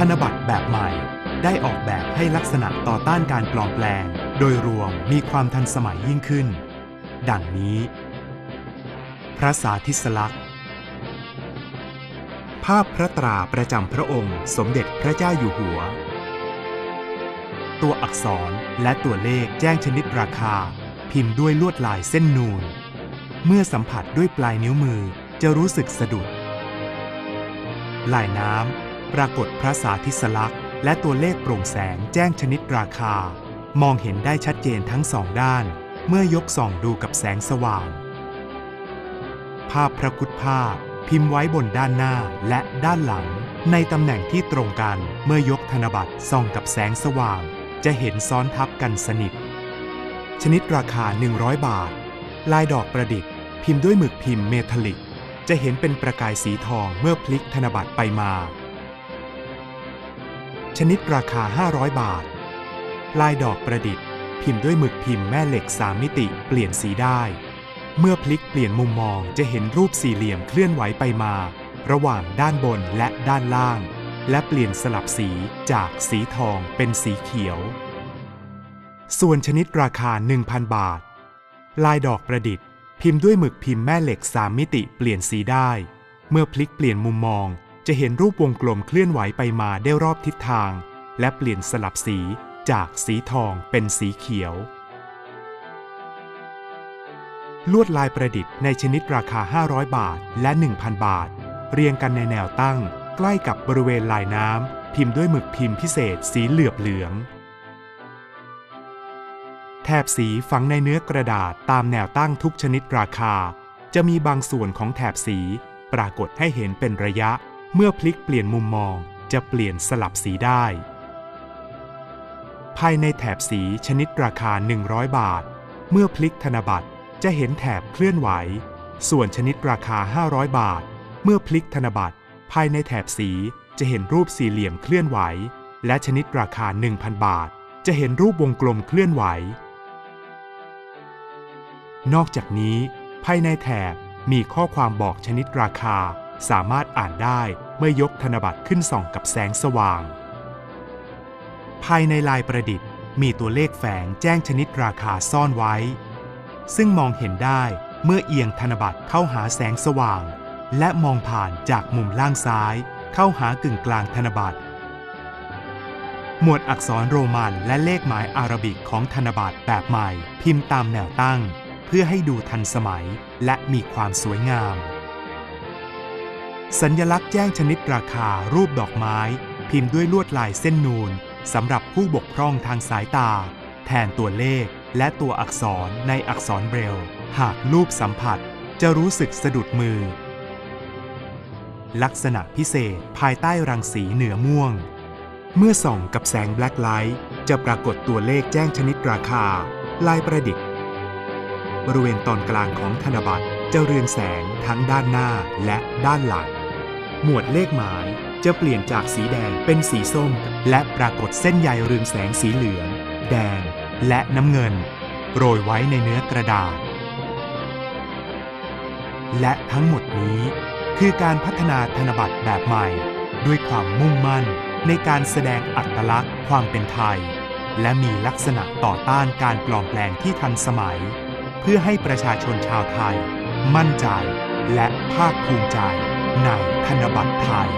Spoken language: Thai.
ธนบัตรแบบใหม่ ได้ออกแบบให้ลักษณะต่อต้านการปลอมแปลง โดยรวมมีความทันสมัยยิ่งขึ้น ดังนี้ พระสาธิสลักษณ์ ภาพพระตราประจำพระองค์ สมเด็จพระเจ้าอยู่หัว ตัวอักษรและตัวเลขแจ้งชนิดราคา พิมพ์ด้วยลวดลายเส้นนูน เมื่อสัมผัสด้วยปลายนิ้วมือจะรู้สึกสะดุดลายน้ำ ปรากฏพระสาธิสลักษณ์ และตัวเลขโปร่งแสงแจ้งชนิดราคา มองเห็นได้ชัดเจนทั้งสองด้าน เมื่อยกส่องดูกับแสงสว่าง ภาพพระคุดภาพพิมพ์ไว้บนด้านหน้าและด้านหลัง ในตำแหน่งที่ตรงกันเมื่อยกธนบัตรส่องกับแสงสว่าง จะเห็นซ้อนทับกันสนิท ชนิดราคา 100 บาท ลายดอกประดิษฐ์ พิมพ์ด้วยหมึกพิมพ์เมทัลลิก จะเห็นเป็นประกายสีทองเมื่อพลิกธนบัตรไปมา ชนิดราคา 500 บาท ลายดอกประดิษฐ์ พิมพ์ด้วยหมึกพิมพ์แม่เหล็ก 3 มิติเปลี่ยนสีได้ เมื่อพลิกเปลี่ยนมุมมองจะเห็นรูปสี่เหลี่ยมเคลื่อนไหวไปมา ระหว่างด้านบนและด้านล่าง และเปลี่ยนสลับสีจากสีทองเป็นสีเขียว ส่วนชนิดราคา 1,000 บาท ลายดอกประดิษฐ์ พิมพ์ด้วยหมึกพิมพ์แม่เหล็ก 3 มิติเปลี่ยนสีได้ เมื่อพลิกเปลี่ยนมุมมอง จะเห็นรูปวงกลมเคลื่อนไหวไปมาได้รอบทิศทาง และเปลี่ยนสลับสีจากสีทองเป็นสีเขียว ลวดลายประดิษฐ์ในชนิดราคา 500 บาทและ 1,000 บาท เรียงกันในแนวตั้ง ใกล้กับบริเวณลายน้ำพิมพ์ด้วยหมึกพิมพ์พิเศษสีเหลือบเหลือง แถบสีฝังในเนื้อกระดาษตามแนวตั้งทุกชนิดราคา จะมีบางส่วนของแถบสี ปรากฏให้เห็นเป็นระยะ เมื่อพลิกเปลี่ยนมุมมองจะเปลี่ยนสลับสีได้ ภายในแถบสีชนิดราคา 100 บาท เมื่อพลิกธนบัตรจะเห็นแถบเคลื่อนไหว ส่วนชนิดราคา 500 บาท เมื่อพลิกธนบัตรภายในแถบสีจะเห็นรูปสี่เหลี่ยมเคลื่อนไหว และชนิดราคา 1,000 บาท จะเห็นรูปวงกลมเคลื่อนไหว นอกจากนี้ ภายในแถบมีข้อความบอกชนิดราคา สามารถอ่านได้เมื่อยกธนบัตรขึ้นส่องกับแสงสว่าง ภายในลายประดิษฐ์ มีตัวเลขแฝงแจ้งชนิดราคาซ่อนไว้ ซึ่งมองเห็นได้เมื่อเอียงธนบัตรเข้าหาแสงสว่าง และมองผ่านจากมุมล่างซ้าย เข้าหากึ่งกลางธนบัตร หมวดอักษรโรมันและเลขหมายอาราบิกของธนบัตรแบบใหม่ พิมพ์ตามแนวตั้ง เพื่อให้ดูทันสมัยและมีความสวยงาม สัญลักษณ์แจ้งชนิดราคารูปดอกไม้ พิมพ์ด้วยลวดลายเส้นนูนสำหรับผู้บกพร่องทางสายตา แทนตัวเลขและตัวอักษรในอักษรเบรล หากรูปสัมผัสจะรู้สึกสะดุดมือ ลักษณะพิเศษภายใต้รังสีเหนือม่วง เมื่อส่องกับแสงแบล็คไลท์จะปรากฏตัวเลขแจ้งชนิดราคา ลายประดิษฐ์ บริเวณตอนกลางของธนบัตรจะเรืองแสงทั้งด้านหน้าและด้านหลัง หมวดเลขหมายจะเปลี่ยนจากสีแดงเป็นสีส้ม และปรากฏเส้นใยเรืองแสงสีเหลือง แดง และน้ำเงิน โรยไว้ในเนื้อกระดาษ และทั้งหมดนี้คือการพัฒนาธนบัตรแบบใหม่ ด้วยความมุ่งมั่นในการแสดงอัตลักษณ์ความเป็นไทย และมีลักษณะต่อต้านการปลอมแปลงที่ทันสมัย เพื่อให้ประชาชนชาวไทย มั่นใจและภาคภูมิใจ ในธนบัตรไทย